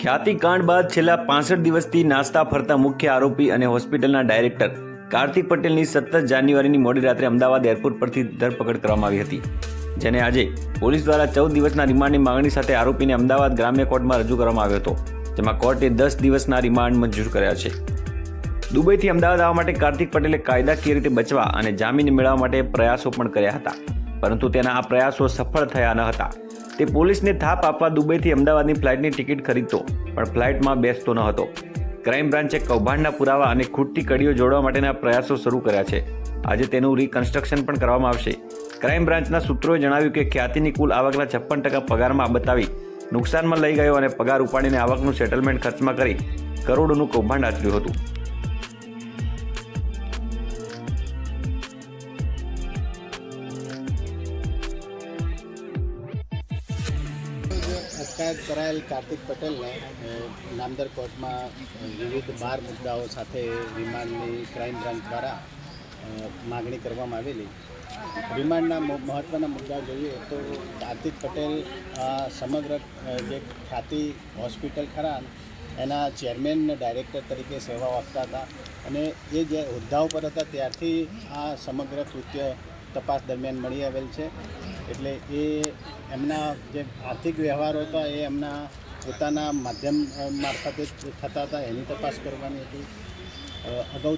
ખ્યાતિકાંડ બાદ છેલ્લા પાસઠ દિવસથી નાસ્તા ફરતા મુખ્ય આરોપી અને હોસ્પિટલના ડાયરેક્ટર કાર્તિક પટેલની સત્તર જાન્યુઆરીની મોડી રાત્રે અમદાવાદ એરપોર્ટ પરથી ધરપકડ કરવામાં આવી હતી, જેને આજે પોલીસ દ્વારા ચૌદ દિવસના રિમાન્ડની માંગણી સાથે આરોપીને અમદાવાદ ગ્રામ્ય કોર્ટમાં રજૂ કરવામાં આવ્યો હતો, જેમાં કોર્ટે દસ દિવસના રિમાન્ડ મંજૂર કર્યા છે. દુબઈથી અમદાવાદ આવવા માટે કાર્તિક પટેલે કાયદાકીય રીતે બચવા અને જામીન મેળવવા માટે પ્રયાસો પણ કર્યા હતા, પરંતુ તેના આ પ્રયાસો સફળ થયા ન હતા. તે પોલીસને થાપ આપવા દુબઈથી અમદાવાદની ફ્લાઇટની ટિકિટ ખરીદતો, પણ ફ્લાઇટમાં બેસતો ન હતો. ક્રાઇમ બ્રાન્ચે કૌભાંડના પુરાવા અને ખૂટતી કડીઓ જોડવા માટેના પ્રયાસો શરૂ કર્યા છે. આજે તેનું રિકન્સ્ટ્રક્શન પણ કરવામાં આવશે. ક્રાઇમ બ્રાન્ચના સૂત્રોએ જણાવ્યું કે ખ્યાતિની કુલ આવકના છપ્પન ટકા પગારમાં બતાવી નુકસાનમાં લઈ ગયો અને પગાર ઉપાડીને આવકનું સેટલમેન્ટ ખર્ચમાં કરી કરોડોનું કૌભાંડ આચર્યું હતું. અટકાયત કરાયેલ કાર્તિક પટેલને નામદર કોર્ટમાં વિવિધ બાર મુદ્દાઓ સાથે રિમાન્ડની ક્રાઇમ બ્રાન્ચ દ્વારા માગણી કરવામાં આવેલી. રિમાન્ડના મહત્ત્વના મુદ્દા જોઈએ તો કાર્તિક પટેલ સમગ્ર જે ખ્યાતિ હોસ્પિટલ ખરા, એના ચેરમેનને ડાયરેક્ટર તરીકે સેવાઓ આપતા હતા અને એ જે હોદ્દા ઉપર હતા ત્યારથી આ સમગ્ર કૃત્ય તપાસ દરમિયાન મળી આવેલ છે. એટલે એ એમના જે આર્થિક વ્યવહારો હતા, એ એમના પોતાના માધ્યમ મારફતે થતા હતા, એની તપાસ કરવાની હતી. અગાઉ